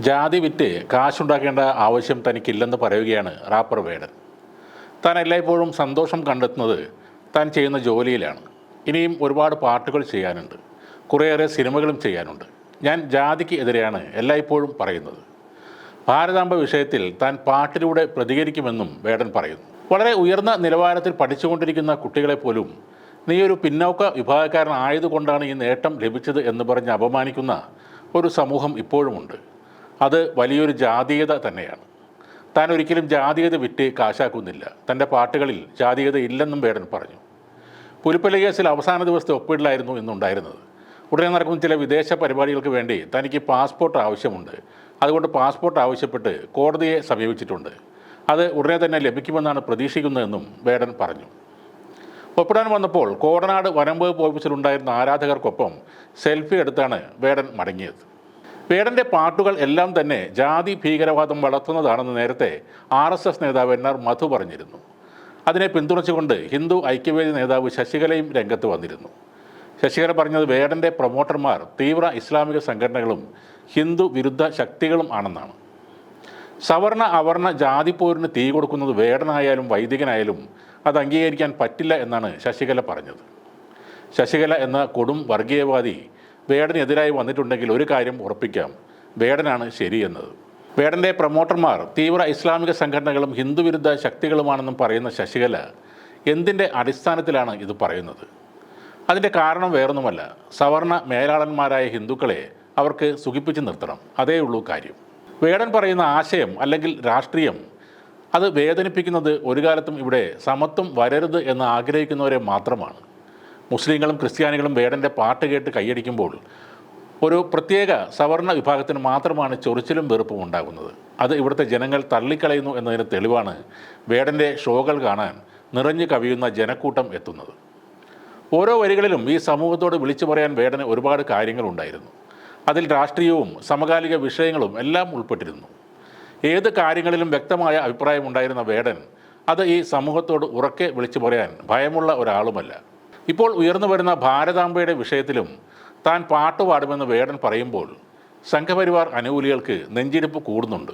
ജാതി വിറ്റ് കാശുണ്ടാക്കേണ്ട ആവശ്യം തനിക്കില്ലെന്ന് പറയുകയാണ് റാപ്പർ വേടൻ. താൻ എല്ലായ്പ്പോഴും സന്തോഷം കണ്ടെത്തുന്നത് താൻ ചെയ്യുന്ന ജോലിയിലാണ്. ഇനിയും ഒരുപാട് പാട്ടുകൾ ചെയ്യാനുണ്ട്. കുറേയേറെ സിനിമകളും ചെയ്യാനുണ്ട്. ഞാൻ ജാതിക്ക് എതിരെയാണ് എല്ലായ്പ്പോഴും പറയുന്നത്. ഭാരതാംബ വിഷയത്തിൽ താൻ പാട്ടിലൂടെ പ്രതികരിക്കുമെന്നും വേടൻ പറയുന്നു. വളരെ ഉയർന്ന നിലവാരത്തിൽ പഠിച്ചുകൊണ്ടിരിക്കുന്ന കുട്ടികളെ പോലും നീ ഒരു പിന്നോക്ക വിഭാഗക്കാരനായതുകൊണ്ടാണ് ഈ നേട്ടം ലഭിച്ചത് എന്ന് പറഞ്ഞ് അപമാനിക്കുന്ന ഒരു സമൂഹം ഇപ്പോഴുമുണ്ട്. അത് വലിയൊരു ജാതീയത തന്നെയാണ്. താൻ ഒരിക്കലും ജാതീയത വിറ്റ് കാശാക്കുന്നില്ല. തന്റെ പാട്ടുകളിൽ ജാതീയത ഇല്ലെന്നും വേടൻ പറഞ്ഞു. പുലിപ്പള്ളി കേസിൽ അവസാന ദിവസത്തെ ഒപ്പിടലായിരുന്നു എന്നുണ്ടായിരുന്നത് ഉടനെ നടക്കുന്ന ചില വിദേശ പരിപാടികൾക്ക് വേണ്ടി തനിക്ക് പാസ്പോർട്ട് ആവശ്യമുണ്ട്. അതുകൊണ്ട് പാസ്പോർട്ട് ആവശ്യപ്പെട്ട് കോടതിയെ സമീപിച്ചിട്ടുണ്ട്. അത് ഉടനെ തന്നെ ലഭിക്കുമെന്നാണ് പ്രതീക്ഷിക്കുന്നതെന്നും വേടൻ പറഞ്ഞു. ഒപ്പിടാൻ വന്നപ്പോൾ കോടനാട് വനംവകുപ്പ് ഓഫീസിലുണ്ടായിരുന്ന ആരാധകർക്കൊപ്പം സെൽഫി എടുത്താണ് വേടൻ മടങ്ങിയത്. വേടന്റെ പാട്ടുകൾ എല്ലാം തന്നെ ജാതി ഭീകരവാദം വളർത്തുന്നതാണെന്ന് നേരത്തെ ആർ എസ് എസ് നേതാവ് എൻ ആർ മധു പറഞ്ഞിരുന്നു. അതിനെ പിന്തുണച്ചുകൊണ്ട് ഹിന്ദു ഐക്യവേദി നേതാവ് ശശികലയും രംഗത്ത് വന്നിരുന്നു. ശശികല പറഞ്ഞത് വേടന്റെ പ്രൊമോട്ടർമാർ തീവ്ര ഇസ്ലാമിക സംഘടനകളും ഹിന്ദു വിരുദ്ധ ശക്തികളും ആണെന്നാണ്. സവർണ അവർണ ജാതി പോരിന് തീ കൊടുക്കുന്നത് വേടനായാലും വൈദികനായാലും അത് അംഗീകരിക്കാൻ പറ്റില്ല എന്നാണ് ശശികല പറഞ്ഞത്. ശശികല എന്ന കൊടും വർഗീയവാദി വേടനെതിരായി വന്നിട്ടുണ്ടെങ്കിൽ ഒരു കാര്യം ഉറപ്പിക്കാം. വേടനാണ് ശരിയെന്നത് വേടന്റെ പ്രൊമോട്ടർമാർ തീവ്ര ഇസ്ലാമിക സംഘടനകളും ഹിന്ദുവിരുദ്ധ ശക്തികളുമാണെന്നും പറയുന്ന ശശികല എന്തിന്റെ അടിസ്ഥാനത്തിലാണ് ഇത് പറയുന്നത്? അതിന്റെ കാരണം വേറൊന്നുമല്ല. സവർണ മേലാളന്മാരായ ഹിന്ദുക്കളെ അവർക്ക് സുഖിപ്പിച്ച് നിർത്തണം. അതേ ഉള്ളൂ കാര്യം. വേടൻ പറയുന്ന ആശയം അല്ലെങ്കിൽ രാഷ്ട്രീയം അത് വേദനിപ്പിക്കുന്നത് ഒരു കാലത്തും ഇവിടെ സമത്വം വരരുത് എന്ന് ആഗ്രഹിക്കുന്നവരെ മാത്രമാണ്. മുസ്ലിങ്ങളും ക്രിസ്ത്യാനികളും വേടന്റെ പാട്ട് കേട്ട് കൈയടിക്കുമ്പോൾ ഒരു പ്രത്യേക സവർണ വിഭാഗത്തിന് മാത്രമാണ് ചൊറിച്ചിലും വെറുപ്പും ഉണ്ടാകുന്നത്. അത് ഇവിടുത്തെ ജനങ്ങൾ തള്ളിക്കളയുന്നു എന്നതിന് തെളിവാണ് വേടന്റെ ഷോകൾ കാണാൻ നിറഞ്ഞു കവിയുന്ന ജനക്കൂട്ടം എത്തുന്നത്. ഓരോ വരികളിലും ഈ സമൂഹത്തോട് വിളിച്ചു പറയാൻ വേടന് ഒരുപാട് കാര്യങ്ങളുണ്ടായിരുന്നു. അതിൽ രാഷ്ട്രീയവും സമകാലിക വിഷയങ്ങളും എല്ലാം ഉൾപ്പെട്ടിരുന്നു. ഏത് കാര്യങ്ങളിലും വ്യക്തമായ അഭിപ്രായമുണ്ടായിരുന്ന വേടൻ അത് ഈ സമൂഹത്തോട് ഉറക്കെ വിളിച്ചു പറയാൻ ഭയമുള്ള ഒരാളുമല്ല. ഇപ്പോൾ ഉയർന്നു വരുന്ന ഭാരതാംബയുടെ വിഷയത്തിലും താൻ പാട്ട് പാടുമെന്ന് വേടൻ പറയുമ്പോൾ സംഘപരിവാർ അനുകൂലികൾക്ക് നെഞ്ചിടിപ്പ് കൂടുന്നുണ്ട്.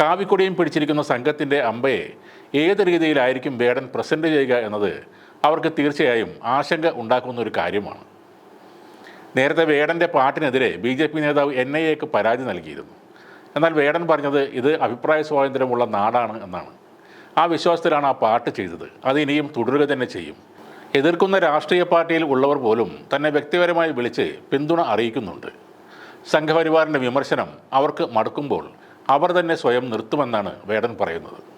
കാവിക്കൊടിയും പിടിച്ചിരിക്കുന്ന സംഘത്തിന്റെ അമ്പയെ ഏത് രീതിയിലായിരിക്കും വേടൻ പ്രസന്റ് ചെയ്യുക എന്നത് അവർക്ക് തീർച്ചയായും ആശങ്ക ഉണ്ടാക്കുന്ന ഒരു കാര്യമാണ്. നേരത്തെ വേടന്റെ പാട്ടിനെതിരെ ബി ജെ പി നേതാവ് എൻ ഐ എക്ക് പരാതി നൽകിയിരുന്നു. എന്നാൽ വേടൻ പറഞ്ഞത് ഇത് അഭിപ്രായ സ്വാതന്ത്ര്യമുള്ള നാടാണ് എന്നാണ്. ആ വിശ്വാസത്തിലാണ് ആ പാട്ട് ചെയ്തത്. അത് ഇനിയും തുടരുക തന്നെ ചെയ്യും. എതിർക്കുന്ന രാഷ്ട്രീയ പാർട്ടിയിൽ ഉള്ളവർ പോലും തന്നെ വ്യക്തിപരമായി വിളിച്ച് പിന്തുണ അറിയിക്കുന്നുണ്ട്. സംഘപരിവാറിന്റെ വിമർശനം അവർക്ക് മടുക്കുമ്പോൾ അവർ തന്നെ സ്വയം നിർത്തുമെന്നാണ് വേടൻ പറയുന്നത്.